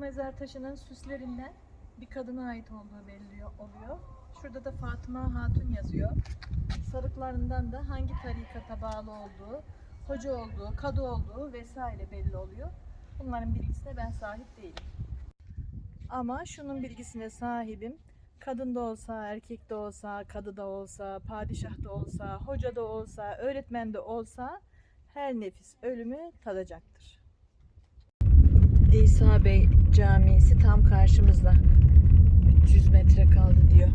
mezar taşının süslerinden bir kadına ait olduğu belli oluyor. Şurada da Fatıma Hatun yazıyor. Sarıklarından da hangi tarikata bağlı olduğu, hoca olduğu, kadı olduğu vesaire belli oluyor. Bunların bilgisine ben sahip değilim. Ama şunun bilgisine sahibim. Kadın da olsa, erkek de olsa, kadı da olsa, padişah da olsa, hoca da olsa, öğretmen de olsa her nefis ölümü tadacaktır. İsa Bey Camisi tam karşımızda. 300 metre kaldı diyor.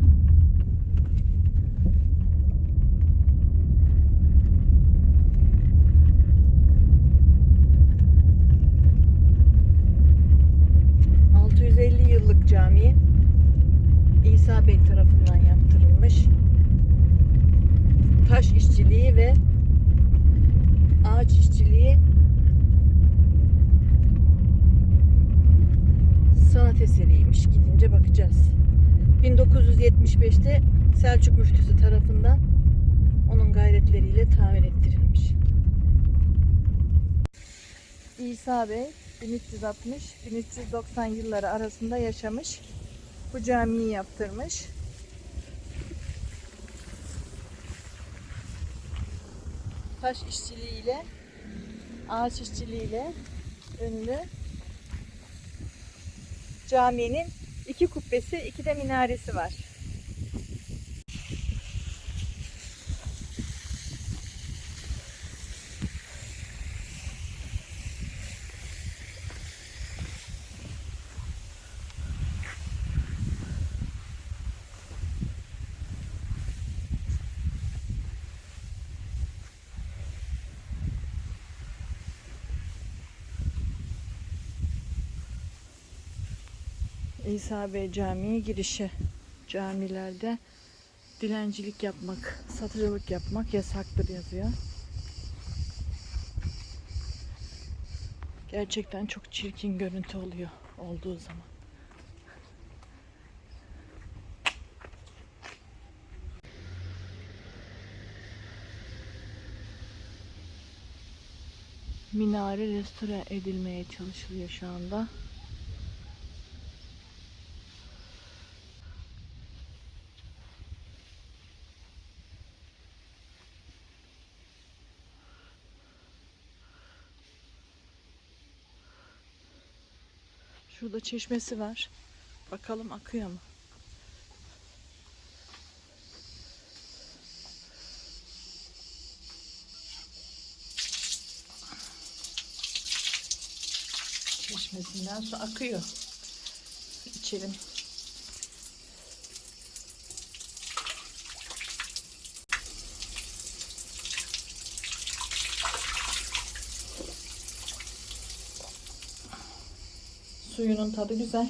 ...650 yıllık cami... ...İsa Bey tarafından yaptırılmış... ...taş işçiliği ve... ...ağaç işçiliği eseriymiş. Gidince bakacağız. 1975'te Selçuk müftüsü tarafından onun gayretleriyle tamir ettirilmiş. İsa Bey 1360-1390 yılları arasında yaşamış. Bu camiyi yaptırmış. Taş işçiliğiyle, ağaç işçiliğiyle ünlü caminin iki kubbesi, iki de minaresi var. İsa Bey Camii girişi. Camilerde dilencilik yapmak, satıcılık yapmak yasaktır yazıyor. Gerçekten çok çirkin görüntü oluyor olduğu zaman. Minare restore edilmeye çalışılıyor şu anda. Şurada çeşmesi var. Bakalım akıyor mu? Çeşmesinden su akıyor. İçelim. Suyunun tadı güzel.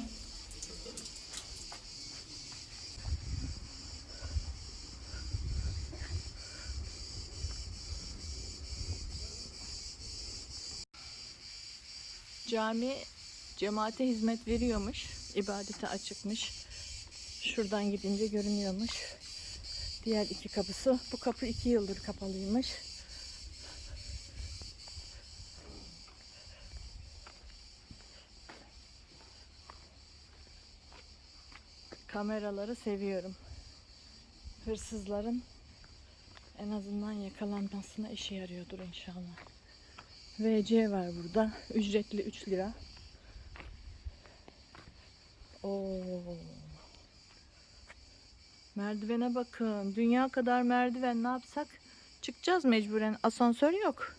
Cami cemaate hizmet veriyormuş. ibadete açıkmış. Şuradan gidince görünüyormuş. Diğer iki kapısı. Bu kapı iki yıldır kapalıymış. Kameraları seviyorum. Hırsızların en azından yakalanmasına işe yarıyordur inşallah. VC var burada. Ücretli 3 lira. Oo. Merdivene bakın. Dünya kadar merdiven ne yapsak? Çıkacağız mecburen. Asansör yok.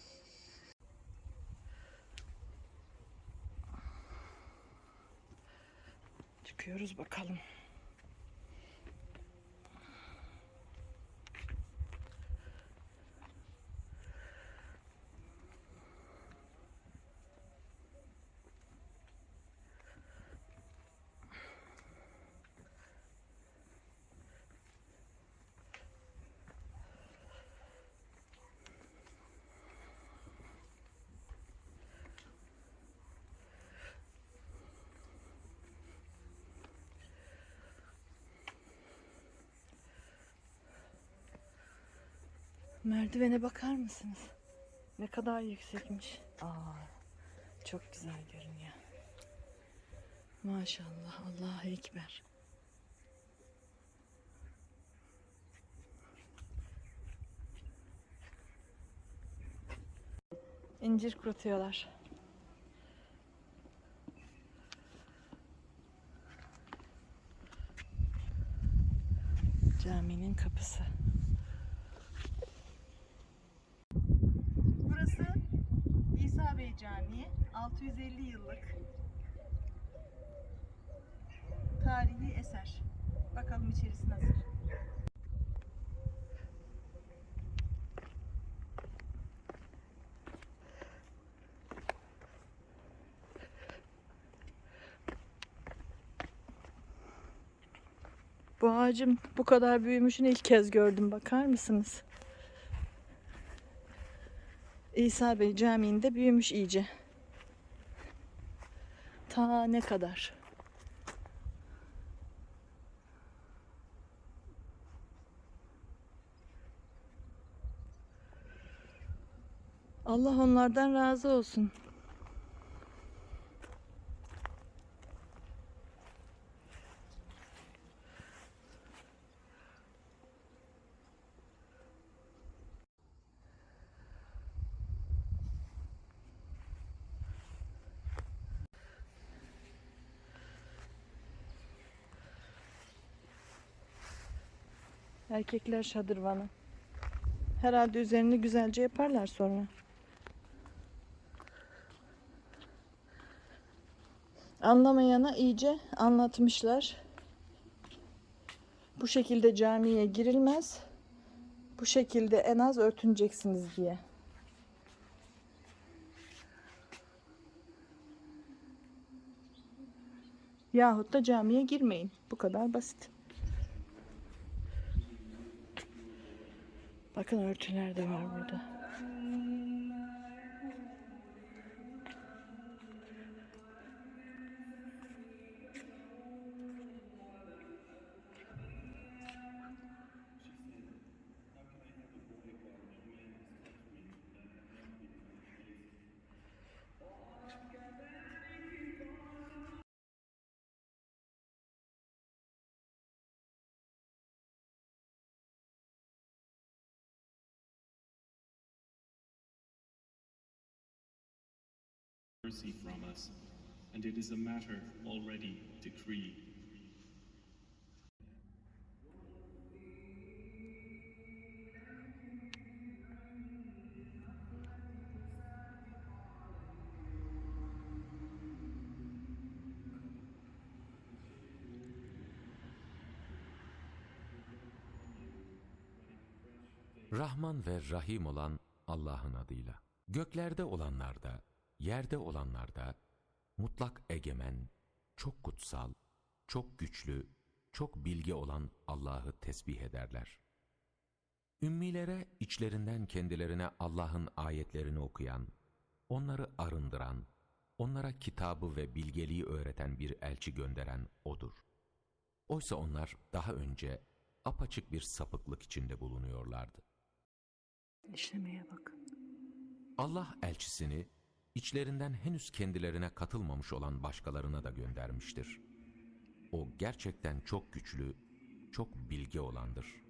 Çıkıyoruz bakalım. Merdivene bakar mısınız? Ne kadar yüksekmiş. Aa, çok güzel görünüyor. Maşallah. Allahu Ekber. İncir kurutuyorlar. Caminin kapısı. Burası İsa Bey Camii. 650 yıllık tarihi eser. Bakalım içerisi nasıl. Bu ağacın bu kadar büyümüşünü ilk kez gördüm. Bakar mısınız? İsa Bey Camii'nde büyümüş iyice. Ta ne kadar? Allah onlardan razı olsun. Erkekler şadırvanı. Herhalde üzerini güzelce yaparlar sonra. Anlamayana iyice anlatmışlar. Bu şekilde camiye girilmez. Bu şekilde en az örtüneceksiniz diye. Yahut da camiye girmeyin. Bu kadar basit. Bakın örtüler de var burada. Mercy from us, and it is a matter already decreed. Rahman ve Rahim olan Allah'ın adıyla. Göklerde olanlarda, yerde olanlarda, mutlak egemen, çok kutsal, çok güçlü, çok bilge olan Allah'ı tesbih ederler. Ümmilere içlerinden kendilerine Allah'ın ayetlerini okuyan, onları arındıran, onlara kitabı ve bilgeliği öğreten bir elçi gönderen O'dur. Oysa onlar daha önce apaçık bir sapıklık içinde bulunuyorlardı. İşlemeye bakın. Allah elçisini içlerinden henüz kendilerine katılmamış olan başkalarına da göndermiştir. O gerçekten çok güçlü, çok bilge olandır.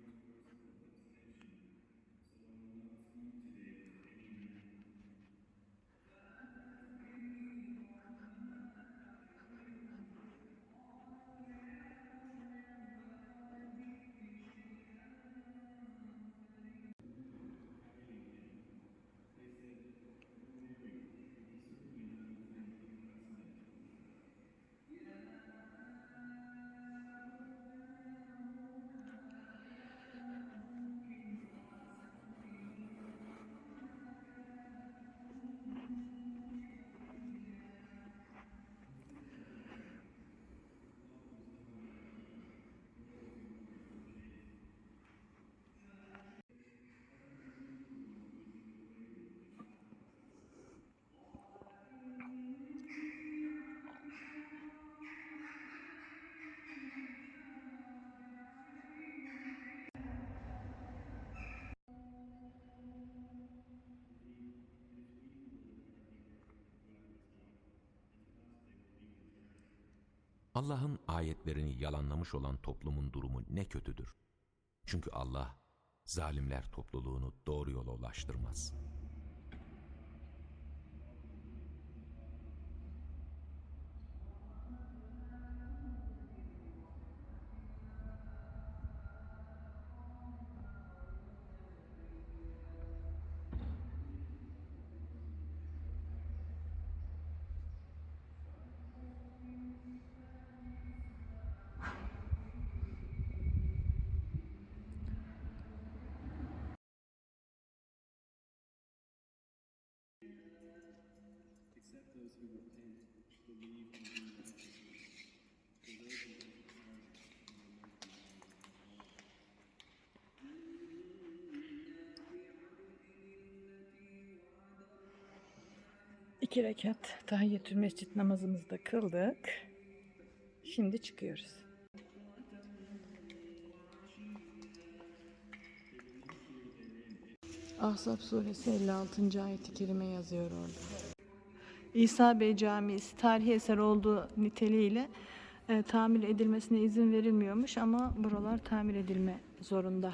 Allah'ın ayetlerini yalanlamış olan toplumun durumu ne kötüdür. Çünkü Allah zalimler topluluğunu doğru yola ulaştırmaz. Those who repent, believe, and do righteousness. For those who don't Allah. İki rekat tahiyyetül mescit namazımızı da kıldık. Şimdi çıkıyoruz. Ahzab suresi 56. ayet-i kerime yazıyor orada. İsa Bey Camisi tarihi eser olduğu niteliğiyle e, tamir edilmesine izin verilmiyormuş ama buralar tamir edilme zorunda.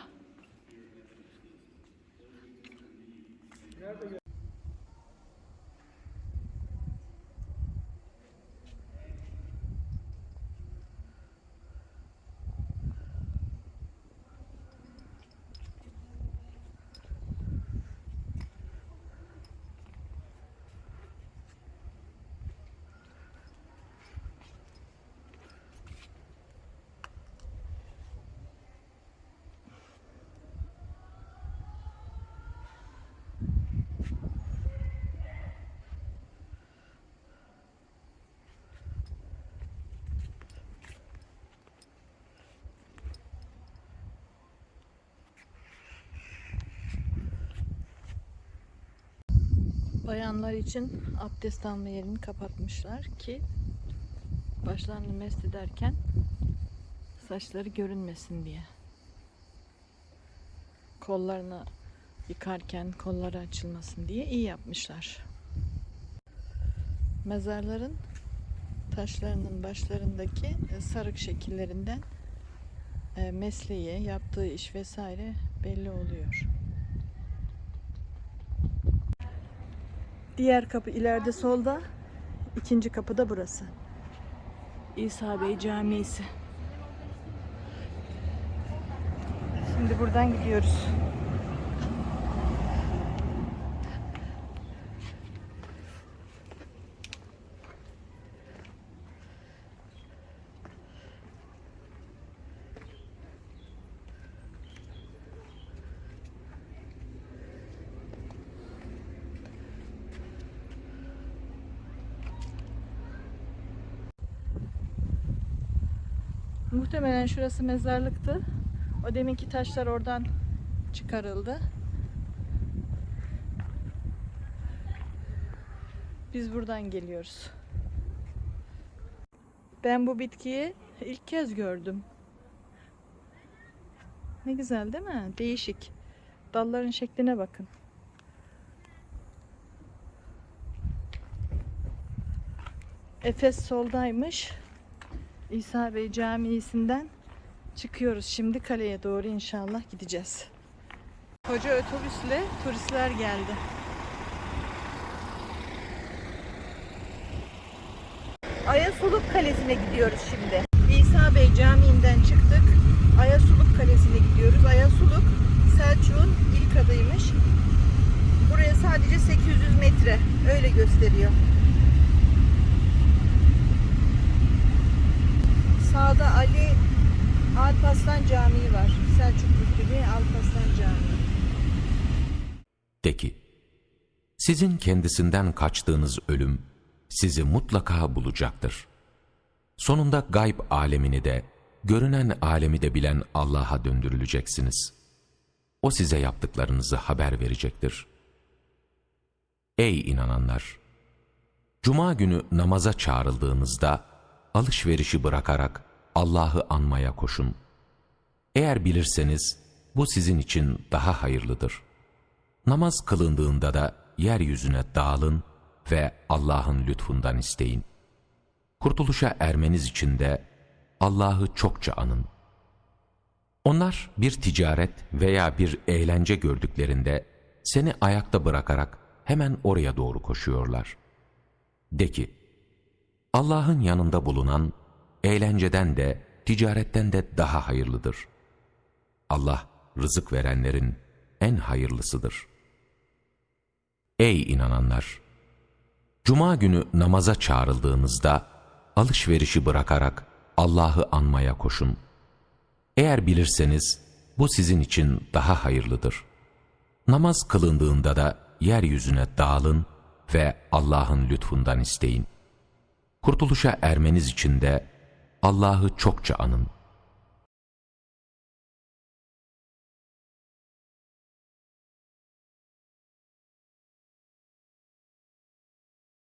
Bayanlar için abdest alma yerini kapatmışlar ki başlarını mest ederken saçları görünmesin diye. Kollarını yıkarken kolları açılmasın diye iyi yapmışlar. Mezarların taşlarının başlarındaki e, sarık şekillerinden e, mesleği, yaptığı iş vesaire belli oluyor. Diğer kapı ileride solda. ikinci kapı da burası. İsa Bey Camisi. Şimdi buradan gidiyoruz. Muhtemelen şurası mezarlıktı. O deminki taşlar oradan çıkarıldı. Biz buradan geliyoruz. Ben bu bitkiyi ilk kez gördüm. Ne güzel değil mi? Değişik. Dalların şekline bakın. Efes soldaymış. İsa Bey Camii'sinden çıkıyoruz. Şimdi kaleye doğru inşallah gideceğiz. Koca otobüsle turistler geldi. Ayasuluk Kalesi'ne gidiyoruz şimdi. İsa Bey Camii'nden çıktık. Ayasuluk Kalesi'ne gidiyoruz. Ayasuluk Selçuk'un ilk adıymış. Buraya sadece 800 metre. Öyle gösteriyor. Sağda Ali Alparslan Camii var. Selçuk Kültürü Alparslan Camii. De ki, sizin kendisinden kaçtığınız ölüm sizi mutlaka bulacaktır. Sonunda gayb alemini de, görünen alemi de bilen Allah'a döndürüleceksiniz. O size yaptıklarınızı haber verecektir. Ey inananlar! Cuma günü namaza çağrıldığınızda, alışverişi bırakarak Allah'ı anmaya koşun. Eğer bilirseniz, bu sizin için daha hayırlıdır. Namaz kılındığında da yeryüzüne dağılın ve Allah'ın lütfundan isteyin. Kurtuluşa ermeniz için de Allah'ı çokça anın. Onlar bir ticaret veya bir eğlence gördüklerinde seni ayakta bırakarak hemen oraya doğru koşuyorlar. De ki, Allah'ın yanında bulunan eğlenceden de ticaretten de daha hayırlıdır. Allah rızık verenlerin en hayırlısıdır. Ey inananlar! Cuma günü namaza çağrıldığınızda alışverişi bırakarak Allah'ı anmaya koşun. Eğer bilirseniz bu sizin için daha hayırlıdır. Namaz kılındığında da yeryüzüne dağılın ve Allah'ın lütfundan isteyin. Kurtuluşa ermeniz için de Allah'ı çokça anın.